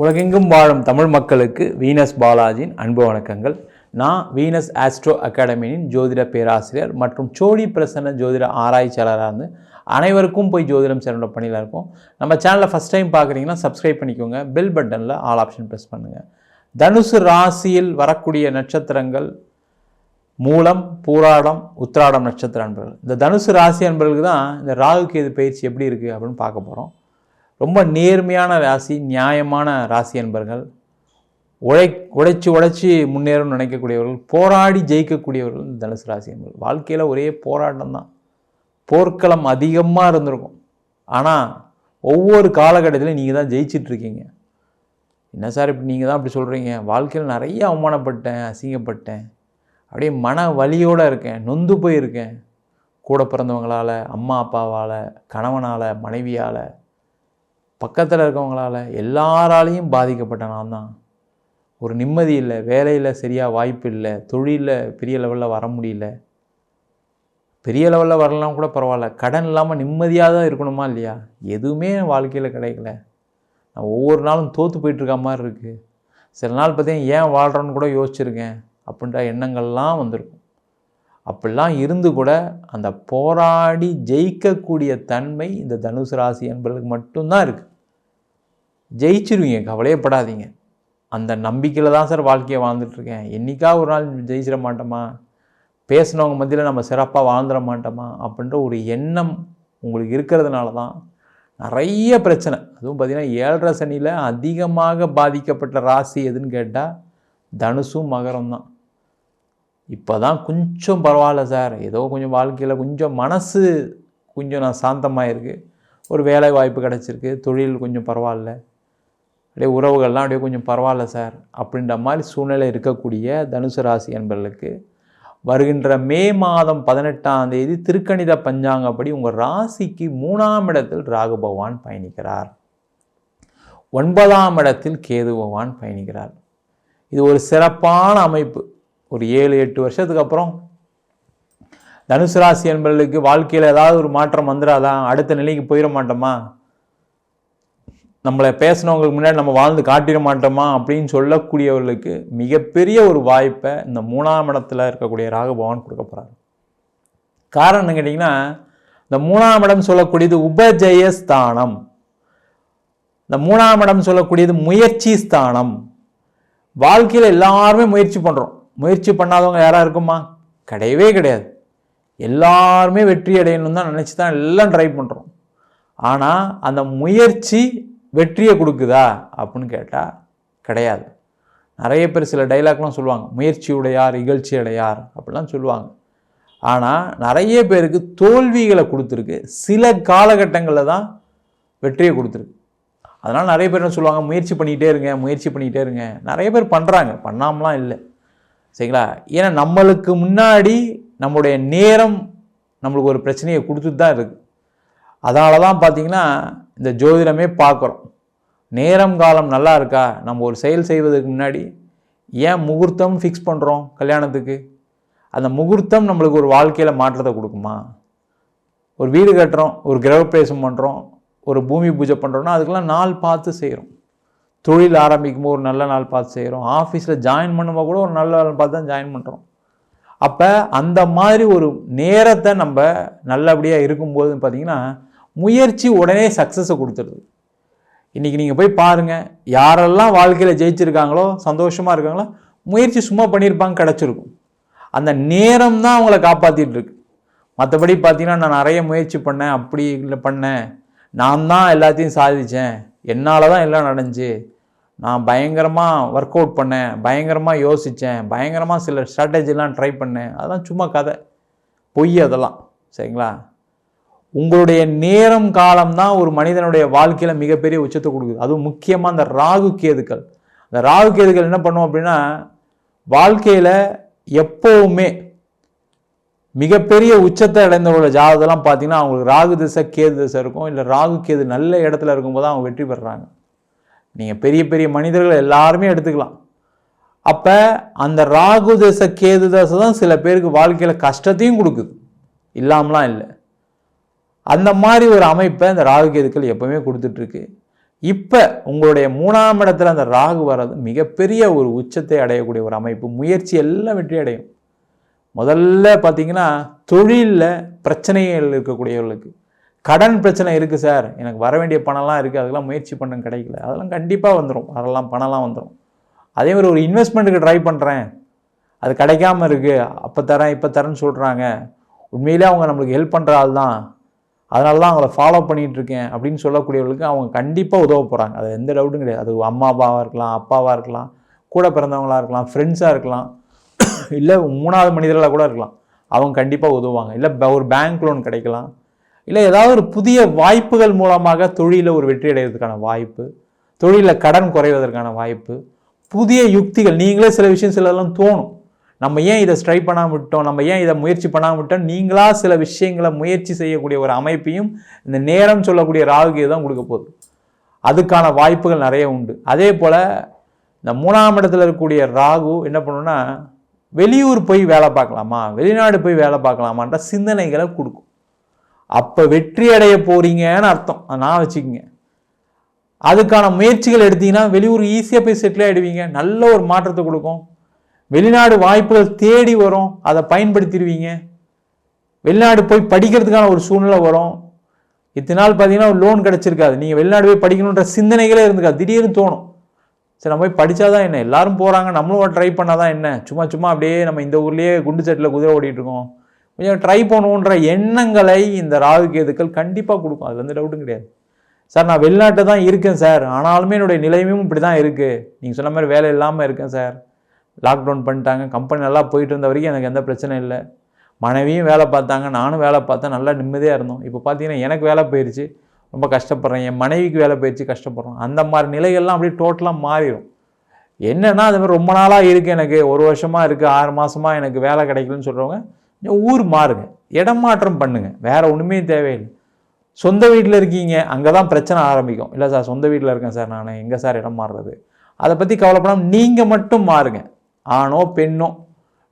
உலகெங்கும் வாழும் தமிழ் மக்களுக்கு வீனஸ் பாலாஜியின் அன்பு வணக்கங்கள். நான் வீனஸ் ஆஸ்ட்ரோ அகாடமியின் ஜோதிட பேராசிரியர் மற்றும் சோழி பிரசன்ன ஜோதிட ஆராய்ச்சியாளராக இருந்து அனைவருக்கும் போய் ஜோதிடம் சேனலோட பணியில் இருக்கும். நம்ம சேனலில் ஃபஸ்ட் டைம் பார்க்குறீங்கன்னா சப்ஸ்கிரைப் பண்ணிக்கோங்க. பெல் பட்டனில் ஆல் ஆப்ஷன் ப்ரெஸ் பண்ணுங்கள் தனுசு ராசியில் வரக்கூடிய நட்சத்திரங்கள் மூலம் பூராடம் உத்திராடம் நட்சத்திர அன்பர்கள். இந்த தனுசு ராசி அன்பர்களுக்கு தான் இந்த ராகு கேது பயிற்சி எப்படி இருக்குது அப்படின்னு பார்க்க போகிறோம் ரொம்ப நேர்மையான ராசி நியாயமான ராசி என்பர்கள். உழை உழைச்சி உழைச்சி முன்னேறும் நினைக்கக்கூடியவர்கள் போராடி ஜெயிக்கக்கூடியவர்கள் தனுசு ராசி என்பர்கள். வாழ்க்கையில் ஒரே போராட்டம் தான். போர்க்களம் அதிகமாக இருந்திருக்கும். ஆனால் ஒவ்வொரு காலகட்டத்திலையும் நீங்கள் தான் ஜெயிச்சிட்ருக்கீங்க என்ன சார் இப்படி நீங்கள் தான் அப்படி சொல்கிறீங்க வாழ்க்கையில் நிறைய அவமானப்பட்டேன் அசிங்கப்பட்டேன். அப்படியே மன வலியோடு இருக்கேன் நொந்து போயிருக்கேன். கூட பிறந்தவங்களால் அம்மா அப்பாவால் கணவனால் மனைவியால் பக்கத்தில் இருக்கவங்களால் எல்லாராலையும் பாதிக்கப்பட்ட நான் தான். ஒரு நிம்மதி இல்லை வேலையில் சரியாக வாய்ப்பு இல்லை தொழிலில் பெரிய லெவலில் வர முடியல. பெரிய லெவலில் வரலாம் கூட பரவாயில்ல கடன் இல்லாமல் நிம்மதியாக தான் இருக்கணுமா இல்லையா? எதுவுமே என் வாழ்க்கையில் கிடைக்கல. நான் ஒவ்வொரு நாளும் தோற்று போயிட்டுருக்க மாதிரி இருக்குது சில நாள் பார்த்தீங்கன்னா ஏன் வாழ்கிறோன்னு கூட யோசிச்சிருக்கேன். அப்படின்ற எண்ணங்கள்லாம் வந்திருக்கும். அப்படிலாம் இருந்து கூட அந்த போராடி ஜெயிக்கக்கூடிய தன்மை இந்த தனுசு ராசி என்பதற்கு மட்டும்தான் இருக்குது ஜெயிச்சிருவீங்க கவலையப்படாதீங்க. அந்த நம்பிக்கையில் தான் சார் வாழ்க்கையை வாழ்ந்துட்டுருக்கேன் என்றைக்கா ஒரு நாள் ஜெயிச்சிட மாட்டோமா? பேசினவங்க மத்தியில் நம்ம சிறப்பாக வாழ்ந்துட மாட்டோமா? அப்படின்ற ஒரு எண்ணம் உங்களுக்கு இருக்கிறதுனால தான் நிறைய பிரச்சனை. அதுவும் பார்த்திங்கன்னா ஏழரை சனியில் அதிகமாக பாதிக்கப்பட்ட ராசி எதுன்னு கேட்டால் தனுசும் மகரம் தான் இப்போ தான் கொஞ்சம் பரவாயில்ல சார். ஏதோ கொஞ்சம் வாழ்க்கையில் கொஞ்சம் மனசு கொஞ்சம் நான் சாந்தமாக இருக்குது ஒரு வேலை வாய்ப்பு கிடச்சிருக்கு. தொழில் கொஞ்சம் பரவாயில்ல. அப்படியே உறவுகள்லாம் அப்படியே கொஞ்சம் பரவாயில்ல சார். அப்படின்ற மாதிரி சூழ்நிலை இருக்கக்கூடிய தனுசு ராசி என்பர்களுக்கு வருகின்ற மே மாதம் பதினெட்டாம் தேதி திருக்கணித பஞ்சாங்கப்படி உங்கள் ராசிக்கு மூணாம் இடத்தில் ராகு பகவான் பயணிக்கிறார். ஒன்பதாம் இடத்தில் கேது பகவான் பயணிக்கிறார். இது ஒரு சிறப்பான அமைப்பு. ஒரு ஏழு எட்டு வருஷத்துக்கு அப்புறம் தனுசு ராசி என்பவர்களுக்கு வாழ்க்கையில் ஏதாவது ஒரு மாற்றம் வந்துடாதான் அடுத்த நிலைக்கு போயிட மாட்டோமா? நம்மளை பேசினவங்களுக்கு முன்னாடி நம்ம வாழ்ந்து காட்டிட மாட்டோமா? அப்படின்னு சொல்லக்கூடியவர்களுக்கு மிகப்பெரிய ஒரு வாய்ப்பை இந்த மூணாம் இடத்துல இருக்கக்கூடிய ராகபவான் கொடுக்க போகிறார் காரணம் என்ன கேட்டிங்கன்னா இந்த மூணாம் இடம் சொல்லக்கூடியது உபஜய ஸ்தானம். இந்த மூணாம் இடம் சொல்லக்கூடியது முயற்சி ஸ்தானம். வாழ்க்கையில் எல்லாருமே முயற்சி பண்ணுறோம் முயற்சி பண்ணாதவங்க யாராக இருக்குமா? கிடையவே கிடையாது. எல்லாருமே வெற்றி அடையணும் தான் நினச்சி தான் எல்லாம் ட்ரை பண்ணுறோம் ஆனால் அந்த முயற்சி வெற்றியை கொடுக்குதா? அப்படின்னு கேட்டால் கிடையாது. நிறைய பேர் சில டைலாக்லாம் சொல்லுவாங்க. முயற்சியுடையார் இகழ்ச்சி அடையார் அப்படிலாம் சொல்லுவாங்க. ஆனால் நிறைய பேருக்கு தோல்விகளை கொடுத்துருக்கு. சில காலகட்டங்களில் தான் வெற்றியை கொடுத்துருக்கு. அதனால் நிறைய பேர் என்ன சொல்லுவாங்க? முயற்சி பண்ணிக்கிட்டே இருங்க முயற்சி பண்ணிகிட்டே இருங்க. நிறைய பேர் பண்ணுறாங்க பண்ணாமலாம் இல்லை. சரிங்களா? ஏன்னா நம்மளுக்கு முன்னாடி நம்மளுடைய நேரம் நம்மளுக்கு ஒரு பிரச்சனையை கொடுத்துட்டு தான் இருக்குது அதனால தான் பார்த்திங்கன்னா இந்த ஜோதிடமே பார்க்குறோம் நேரம் காலம் நல்லா இருக்கா? நம்ம ஒரு செயல் செய்வதற்கு முன்னாடி ஏன் முகூர்த்தம் ஃபிக்ஸ் பண்ணுறோம் கல்யாணத்துக்கு? அந்த முகூர்த்தம் நம்மளுக்கு ஒரு வாழ்க்கையில் மாற்றத்தை கொடுக்குமா? ஒரு வீடு கட்டுறோம் ஒரு கிரகப்பிரவேசம் பண்ணுறோம் ஒரு பூமி பூஜை பண்ணுறோன்னா அதுக்கெல்லாம் நாள் பார்த்து செய்கிறோம் தொழில் ஆரம்பிக்கும் போது ஒரு நல்ல நாள் பார்த்து செய்கிறோம் ஆஃபீஸில் ஜாயின் பண்ணும்போது கூட ஒரு நல்ல நாள் பார்த்து தான் ஜாயின் பண்ணுறோம் அப்போ அந்த மாதிரி ஒரு நேரத்தை நம்ம நல்லபடியாக இருக்கும்போது பார்த்தீங்கன்னா முயற்சி உடனே சக்ஸஸை கொடுத்துருது. இன்றைக்கி நீங்கள் போய் பாருங்கள் யாரெல்லாம் வாழ்க்கையில் ஜெயிச்சிருக்காங்களோ சந்தோஷமாக இருக்காங்களோ முயற்சி சும்மா பண்ணியிருப்பாங்க கிடச்சிருக்கும். அந்த நேரம் தான் அவங்கள காப்பாற்றிட்டு இருக்கு. மற்றபடி பார்த்தீங்கன்னா நான் நிறைய முயற்சி பண்ணேன் அப்படி இல்லை பண்ணேன். நான் தான் எல்லாத்தையும் சாதித்தேன் என்னால் தான் எல்லாம் நடந்துச்சு. நான் பயங்கரமாக ஒர்க் அவுட் பண்ணேன் பயங்கரமாக யோசித்தேன் பயங்கரமாக சில ஸ்ட்ராட்டஜிலாம் ட்ரை பண்ணேன். அதெல்லாம் சும்மா கதை. பொய் அதெல்லாம். சரிங்களா? உங்களுடைய நேரம் காலம் தான் ஒரு மனிதனுடைய வாழ்க்கையில் மிகப்பெரிய உச்சத்தை கொடுக்குது. அதுவும் முக்கியமாக அந்த ராகு கேதுக்கள். அந்த ராகு கேதுக்கள் என்ன பண்ணும் அப்படின்னா வாழ்க்கையில் எப்போவுமே மிகப்பெரிய உச்சத்தை அடைந்தவங்களோட ஜாதகத்தெல்லாம் பார்த்தீங்கன்னா அவங்களுக்கு ராகு திசை கேது திசை இருக்கும். இல்லை ராகு கேது நல்ல இடத்துல இருக்கும்போது அவங்க வெற்றி பெறுறாங்க நீங்கள் பெரிய பெரிய மனிதர்கள் எல்லாருமே எடுத்துக்கலாம். அப்போ அந்த ராகு தசை கேது தசை தான் சில பேருக்கு வாழ்க்கையில் கஷ்டத்தையும் கொடுக்குது. இல்லாமலாம் இல்லை. அந்த மாதிரி ஒரு அமைப்பை இந்த ராகு கேதுக்கள் எப்பவுமே கொடுத்துட்ருக்கு. இப்போ உங்களுடைய மூணாம் இடத்துல அந்த ராகு வர்றது மிகப்பெரிய ஒரு உச்சத்தை அடையக்கூடிய ஒரு அமைப்பு. முயற்சி எல்லாம் வெற்றி அடையும். முதல்ல பார்த்தீங்கன்னா தொழிலில் பிரச்சனைகள் இருக்கக்கூடியவர்களுக்கு. கடன் பிரச்சனை இருக்குது சார். எனக்கு வர வேண்டிய பணம்லாம் இருக்குது அதெல்லாம் முயற்சி பண்ண கிடைக்கல. அதெல்லாம் கண்டிப்பாக வந்துடும் அதெல்லாம் பணம்லாம் வந்துடும் அதே மாதிரி ஒரு இன்வெஸ்ட்மெண்ட்டுக்கு ட்ரை பண்ணுறேன் அது கிடைக்காம இருக்குது அப்போ தரேன் இப்போ தரேன்னு சொல்கிறாங்க உண்மையிலே அவங்க நம்மளுக்கு ஹெல்ப் பண்ணுற ஆள் தான். அதனால தான் அவங்கள ஃபாலோ பண்ணிகிட்ருக்கேன் அப்படின்னு சொல்லக்கூடியவர்களுக்கு அவங்க கண்டிப்பாக உதவ போகிறாங்க அது எந்த டவுட்டும் கிடையாது. அது அம்மா அப்பாவாக இருக்கலாம் அப்பாவாக இருக்கலாம் கூட பிறந்தவங்களாக இருக்கலாம் ஃப்ரெண்ட்ஸாக இருக்கலாம். இல்லை மூணாவது மனிதர்களாக கூட இருக்கலாம். அவங்க கண்டிப்பாக உதவுவாங்க. இல்லை ஒரு பேங்க் லோன் கிடைக்கலாம். இல்லை ஏதாவது ஒரு புதிய வாய்ப்புகள் மூலமாக தொழிலில் ஒரு வெற்றி அடைகிறதுக்கான வாய்ப்பு தொழிலில் கடன் குறைவதற்கான வாய்ப்பு புதிய யுக்திகள். நீங்களே சில விஷயம் சிலதெல்லாம் தோணும். நம்ம ஏன் இதை ஸ்ட்ரை பண்ணாமல் விட்டோம்? நம்ம ஏன் இதை முயற்சி பண்ணாமல் விட்டோம்? நீங்களாக சில விஷயங்களை முயற்சி செய்யக்கூடிய ஒரு அமைப்பையும் இந்த நேரம் சொல்லக்கூடிய ராகுகே தான் கொடுக்க போகுது. அதுக்கான வாய்ப்புகள் நிறைய உண்டு. அதே போல் இந்த மூணாம் இடத்துல இருக்கக்கூடிய ராகு என்ன பண்ணுன்னா வெளியூர் போய் வேலை பார்க்கலாமா? வெளிநாடு போய் வேலை பார்க்கலாமான்ற சிந்தனைகளை கொடுக்கும். அப்போ வெற்றி அடைய போகிறீங்கன்னு அர்த்தம். நான் வச்சுக்கோங்க. அதுக்கான முயற்சிகள் எடுத்தீங்கன்னா வெளியூர் ஈஸியாக போய் செட்டில் ஆகிடுவீங்க நல்ல ஒரு மாற்றத்தை கொடுக்கும். வெளிநாடு வாய்ப்புகள் தேடி வரும். அதை பயன்படுத்திடுவீங்க. வெளிநாடு போய் படிக்கிறதுக்கான ஒரு சூழ்நிலை வரும். இத்தனை நாள் பார்த்தீங்கன்னா ஒரு லோன் கிடச்சிருக்காது. நீங்கள் வெளிநாடு போய் படிக்கணுன்ற சிந்தனைகளே இருந்துக்காது. திடீர்னு தோணும். சரி நம்ம போய் படித்தாதான் என்ன? எல்லாரும் போகிறாங்க நம்மளும் ட்ரை பண்ணால் தான் என்ன? சும்மா சும்மா அப்படியே நம்ம இந்த ஊர்லேயே குண்டு செட்டில் குதிரை ஓடிட்டு இருக்கோம். கொஞ்சம் ட்ரை பண்ணுன்ற எண்ணங்களை இந்த ராகு கேதுக்கள் கண்டிப்பாக கொடுக்கும். அது வந்து டவுட்டும் கிடையாது. சார் நான் வெளிநாட்டை தான் இருக்கேன் சார். ஆனாலுமே என்னுடைய நிலைமையும் இப்படி தான் இருக்குது நீங்கள் சொன்ன மாதிரி வேலை இல்லாமல் இருக்கேன் சார். லாக்டவுன் பண்ணிட்டாங்க. கம்பெனி நல்லா போயிட்டு இருந்த வரைக்கும் எனக்கு எந்த பிரச்சனையும் இல்லை. மனைவியும் வேலை பார்த்தாங்க. நானும் வேலை பார்த்தேன். நல்லா நிம்மதியாக இருந்தோம். இப்போ பார்த்தீங்கன்னா எனக்கு வேலை போயிடுச்சு ரொம்ப கஷ்டப்படுறேன் என் மனைவிக்கு வேலை போயிடுச்சு கஷ்டப்படுறோம். அந்த மாதிரி நிலைகள்லாம் அப்படியே டோட்டலாக மாறிடும். என்னென்னா அது மாதிரி ரொம்ப நாளாக இருக்குது எனக்கு. ஒரு வருஷமாக இருக்குது ஆறு மாதமாக எனக்கு வேலை கிடைக்கலன்னு சொல்கிறவங்க ஊர் மாறுங்க. இடம் மாற்றம் பண்ணுங்கள் வேறு ஒன்றுமே தேவையில்லை. சொந்த வீட்டில் இருக்கீங்க அங்கே தான் பிரச்சனை ஆரம்பிக்கும். இல்லை சார் சொந்த வீட்டில் இருக்கேன் சார் நான். எங்கே சார் இடம் மாறுறது? அதை பற்றி கவலைப்படாமல் நீங்கள் மட்டும் மாறுங்க. ஆணோ பெண்ணோ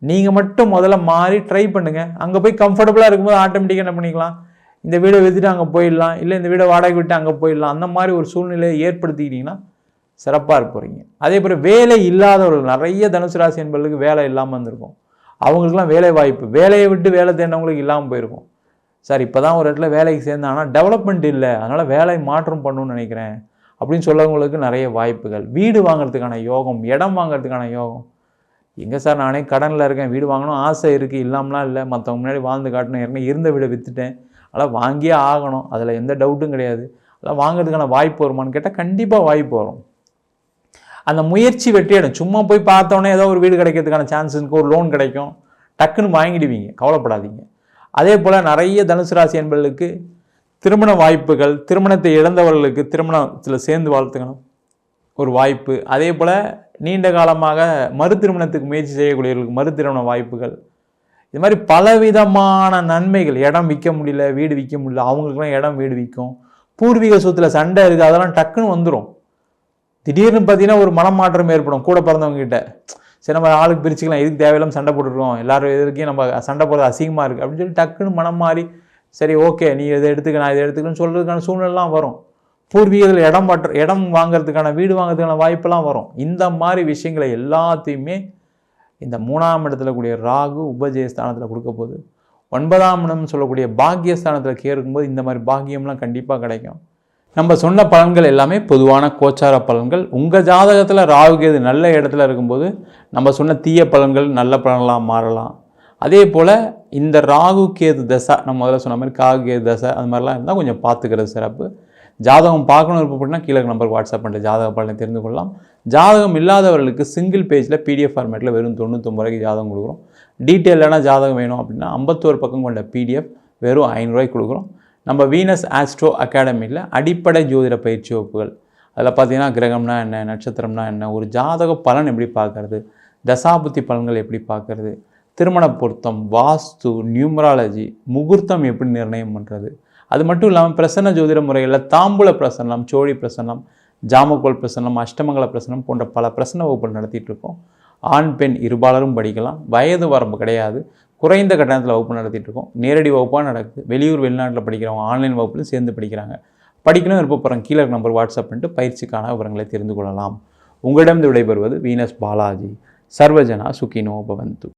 நீங்கள் மட்டும் முதல்ல மாறி ட்ரை பண்ணுங்கள் அங்கே போய் கம்ஃபர்டபுளாக இருக்கும்போது ஆட்டோமேட்டிக்காக என்ன பண்ணிக்கலாம்? இந்த வீடை விற்றுட்டு அங்கே போயிடலாம் இல்லை இந்த வீடை வாடகை விட்டு அங்கே போயிடலாம் அந்த மாதிரி ஒரு சூழ்நிலையை ஏற்படுத்திக்கிட்டிங்கன்னா சிறப்பாக இருப்பீங்க. போகிறீங்க அதே போல் வேலை இல்லாதவர்கள் நிறைய தனுசு ராசி என்பவர்களுக்கு வேலை இல்லாமல் இருந்திருக்கும். அவங்களுக்குலாம் வேலை வாய்ப்பு வேலையை விட்டு வேலை தேடினவங்களுக்கு இல்லாமல் போயிருக்கும். சார் இப்போ தான் ஒரு இடத்துல வேலைக்கு சேர்ந்தேன் ஆனால் டெவலப்மெண்ட் இல்லை அதனால் வேலை மாற்றம் பண்ணணும்னு நினைக்கிறேன் அப்படின்னு சொல்லவங்களுக்கு நிறைய வாய்ப்புகள். வீடு வாங்குறதுக்கான யோகம் இடம் வாங்குறதுக்கான யோகம். எங்கே சார் நானே கடனில் இருக்கேன் வீடு வாங்கணும் ஆசை இருக்குது இல்லாமலாம் இல்லை மற்றவங்க முன்னாடி வாழ்ந்து காட்டணும் ஏற்கனவே இருந்த வீடை விற்றுட்டேன் அதெல்லாம் வாங்கியே ஆகணும். அதில் எந்த டவுட்டும் கிடையாது. அதெல்லாம் வாங்குறதுக்கான வாய்ப்பு வருமானு கேட்டால் கண்டிப்பாக வாய்ப்பு வரும். அந்த முயற்சி வெற்றியிடும் சும்மா போய் பார்த்தோன்னே ஏதோ ஒரு வீடு கிடைக்கிறதுக்கான சான்ஸுக்கு ஒரு லோன் கிடைக்கும். டக்குன்னு வாங்கிடுவீங்க. கவலைப்படாதீங்க. அதே போல் நிறைய தனுசு ராசி என்பவர்களுக்கு திருமண வாய்ப்புகள் திருமணத்தை இழந்தவர்களுக்கு திருமணத்தில் சேர்ந்து வாழ்த்துக்கணும். ஒரு வாய்ப்பு. அதே போல் நீண்ட காலமாக மறு திருமணத்துக்கு முயற்சி செய்யக்கூடியவர்களுக்கு மறு திருமண வாய்ப்புகள். இது மாதிரி பலவிதமான நன்மைகள். இடம் விற்க முடியல வீடு விற்க முடியல அவங்களுக்குலாம் இடம் வீடு விற்கும். பூர்வீக சொத்தில் சண்டை இருக்குது அதெல்லாம் டக்குன்னு வந்துடும் திடீர்னு பார்த்தீங்கன்னா ஒரு மனமாற்றம் ஏற்படும் கூட பிறந்தவங்ககிட்ட. சரி நம்ம ஆளுக்கு பிரிச்சுக்கலாம் எதுக்கு தேவையில்லாமல் சண்டை போட்டுருக்கோம்? எல்லாரும் எதுக்கும் நம்ம சண்டை போடுறது அசிங்கமாக இருக்குது அப்படின்னு சொல்லி டக்குன்னு மனம் மாறி சரி ஓகே நீ இதை எடுத்துக்க நான் இதை எடுத்துக்கணும்னு சொல்கிறதுக்கான சூழ்நிலாம் வரும். பூர்வீகத்தில் இடம் மாற்ற இடம் வாங்குறதுக்கான வீடு வாங்குறதுக்கான வாய்ப்பெல்லாம் வரும். இந்த மாதிரி விஷயங்களை எல்லாத்தையுமே இந்த மூணாம் இடத்துல கூடிய ராகு உபஜயஸ்தானத்தில் கொடுக்க போகுது. ஒன்பதாம் இடம் சொல்லக்கூடிய பாக்கியஸ்தானத்தில் கேட்கும்போது இந்த மாதிரி பாக்கியம்லாம் கண்டிப்பாக கிடைக்கும். நம்ம சொன்ன பலன்கள் எல்லாமே பொதுவான கோச்சார பலன்கள். உங்கள் ஜாதகத்தில் ராகு கேது நல்ல இடத்துல இருக்கும்போது நம்ம சொன்ன தீய பலன்கள் நல்ல பலன்களாக மாறலாம். அதே போல் இந்த ராகு கேது தசை நம்ம முதல்ல சொன்ன மாதிரி காகு கேது தசை அது மாதிரிலாம் இருந்தால் கொஞ்சம் பார்த்துக்கிறது சிறப்பு. ஜாதகம் பார்க்கணும் விருப்பப்பட்டுனா கீழே நம்பருக்கு வாட்ஸ்அப் பண்ணிட்டு ஜாதக பலனை தெரிந்து கொள்ளலாம். ஜாதகம் இல்லாதவர்களுக்கு சிங்கிள் பேஜில் பிடிஎஃப் ஃபார்மேட்டில் வெறும் தொண்ணூற்றொம்பது ரூபாய்க்கு ஜாதகம் கொடுக்குறோம். டீட்டெயிலான ஜாதகம் வேணும் அப்படின்னா ஐம்பத்தோரு பக்கம் கொண்ட பிடிஎஃப் வெறும் ஐநூறுரூவாய்க்கு கொடுக்குறோம். நம்ம வீனஸ் ஆஸ்ட்ரோ அகாடமியில் அடிப்படை ஜோதிட பயிற்சி வகுப்புகள். அதில் பார்த்தீங்கன்னா கிரகம்னா என்ன நட்சத்திரம்னா என்ன ஒரு ஜாதக பலன் எப்படி பார்க்குறது தசாபுத்தி பலன்கள் எப்படி பார்க்குறது திருமண பொருத்தம் வாஸ்து நியூமராலஜி முகூர்த்தம் எப்படி நிர்ணயம் பண்ணுறது அது மட்டும் இல்லாமல் பிரசன்ன ஜோதிட முறைகளில் தாம்பூல பிரசன்னம் சோழி பிரசன்னம் ஜாமக்கோல் பிரசன்னம் அஷ்டமங்கல பிரசன்னம் போன்ற பல பிரசன்ன வகுப்புகள் நடத்திட்டு இருக்கோம். ஆண் பெண் இருபாலரும் படிக்கலாம். வயது வரம்பு கிடையாது. குறைந்த கட்டணத்தில் வகுப்பு நடத்திட்டு இருக்கோம். நேரடி வகுப்பாக நடக்குது. வெளியூர் வெளிநாட்டில் படிக்கிறவங்க ஆன்லைன் வகுப்புலையும் சேர்ந்து படிக்கிறாங்க. படிக்கணும் விருப்பப்படுறோம் கீழே நம்பர் வாட்ஸ்அப் பண்ணிட்டு பயிற்சிக்கான விவரங்களை தெரிந்து கொள்ளலாம். உங்களிடம் விடைபெறுவது வீனஸ் பாலாஜி. சர்வஜனா சுகினோ பவந்து.